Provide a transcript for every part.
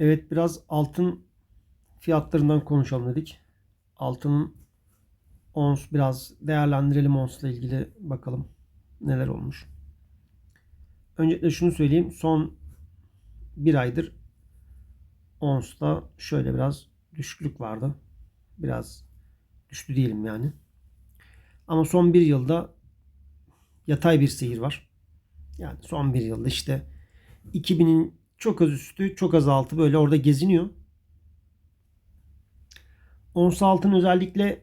Evet biraz altın fiyatlarından konuşalım dedik. Altının ons biraz değerlendirelim onsla ilgili bakalım neler olmuş. Öncelikle şunu söyleyeyim. Son bir aydır onsta şöyle biraz düşüklük vardı. Biraz düştü diyelim yani. Ama son bir yılda yatay bir seyir var. Yani son bir yılda işte 2000'in çok az üstü, çok az altı böyle orada geziniyor. Ons altın özellikle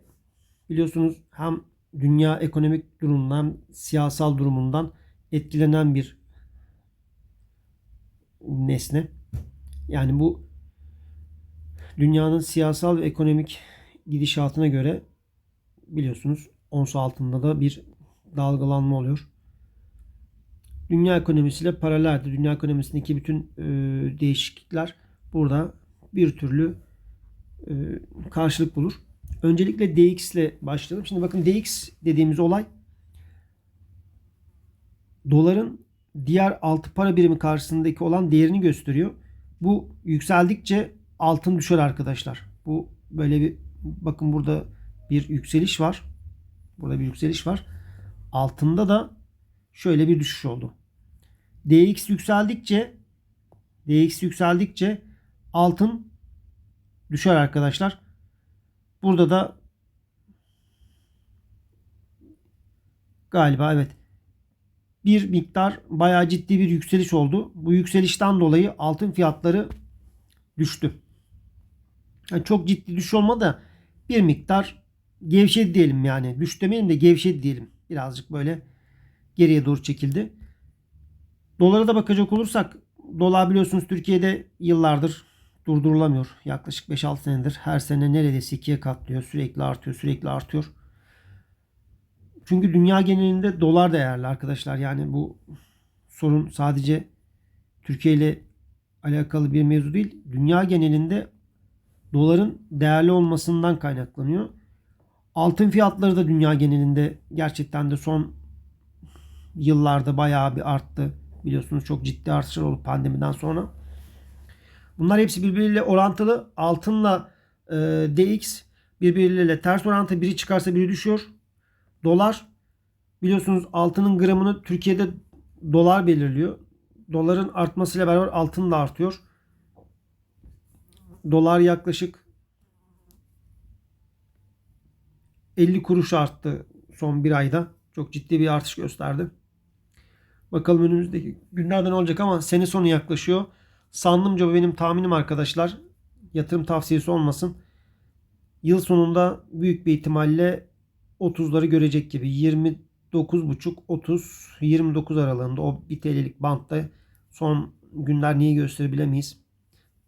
biliyorsunuz hem dünya ekonomik durumundan, siyasal durumundan etkilenen bir nesne. Yani bu dünyanın siyasal ve ekonomik gidişatına göre biliyorsunuz ons altında da bir dalgalanma oluyor. Dünya ekonomisiyle paraleldi. Dünya ekonomisindeki bütün e, değişiklikler burada bir türlü e, karşılık bulur. Öncelikle DX ile başlayalım. Şimdi bakın DX dediğimiz olay doların diğer altı para birimi karşısındaki olan değerini gösteriyor. Bu yükseldikçe altın düşer arkadaşlar. Bu böyle bir bakın burada bir yükseliş var. Burada bir yükseliş var. Altında da şöyle bir düşüş oldu. DX yükseldikçe DX yükseldikçe altın düşer arkadaşlar. Burada da galiba evet bir miktar bayağı ciddi bir yükseliş oldu. Bu yükselişten dolayı altın fiyatları düştü. Yani çok ciddi düşüş olmadı da bir miktar gevşedi diyelim yani. Düş demeyelim de gevşedi diyelim. Birazcık böyle geriye doğru çekildi. Dolara da bakacak olursak dolar biliyorsunuz Türkiye'de yıllardır durdurulamıyor. Yaklaşık 5-6 senedir her sene neredeyse ikiye katlıyor. Sürekli artıyor, sürekli artıyor. Çünkü dünya genelinde dolar değerli arkadaşlar. Yani bu sorun sadece Türkiye ile alakalı bir mevzu değil. Dünya genelinde doların değerli olmasından kaynaklanıyor. Altın fiyatları da dünya genelinde gerçekten de son yıllarda bayağı bir arttı. Biliyorsunuz çok ciddi artışlar oldu pandemiden sonra. Bunlar hepsi birbiriyle orantılı. Altınla e, DX birbirleriyle ters orantı. Biri çıkarsa biri düşüyor. Dolar biliyorsunuz altının gramını Türkiye'de dolar belirliyor. Doların artmasıyla beraber altın da artıyor. Dolar yaklaşık 50 kuruş arttı son bir ayda. Çok ciddi bir artış gösterdi. Bakalım önümüzdeki günlerden olacak ama sene sonu yaklaşıyor. Sandımca bu benim tahminim arkadaşlar. Yatırım tavsiyesi olmasın. Yıl sonunda büyük bir ihtimalle 30'ları görecek gibi. 29,5 30 29 aralığında o 1 TL'lik bantta son günler niye gösterebilemeyiz.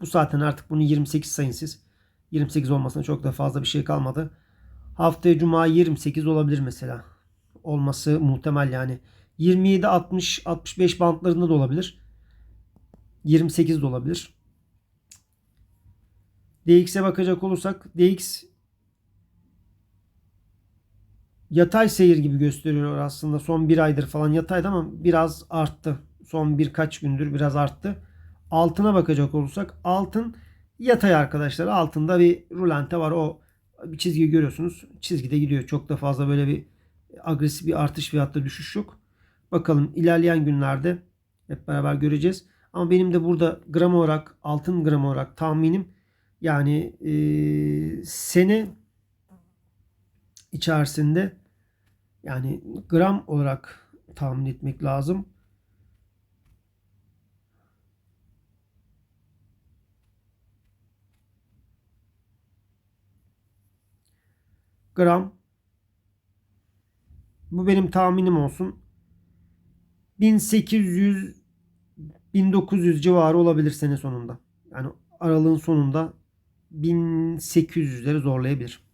Bu zaten artık bunu 28 sayın siz. 28 olmasına çok da fazla bir şey kalmadı. Haftaya cuma 28 olabilir mesela. Olması muhtemel yani. 27 60 65 bantlarında da olabilir. 28 de olabilir. DX'e bakacak olursak DX yatay seyir gibi gösteriyor aslında. Son bir aydır falan yataydı ama biraz arttı. Son birkaç gündür biraz arttı. Altına bakacak olursak altın yatay arkadaşlar. Altında bir rulante var. O bir çizgi görüyorsunuz. Çizgide gidiyor. Çok da fazla böyle bir agresif bir artış veyahut düşüş yok. Bakalım ilerleyen günlerde hep beraber göreceğiz. Ama benim de burada gram olarak altın gram olarak tahminim yani e, sene içerisinde yani gram olarak tahmin etmek lazım. Gram bu benim tahminim olsun. 1800 1900 civarı olabilir sene sonunda. Yani aralığın sonunda 1800'leri zorlayabilir.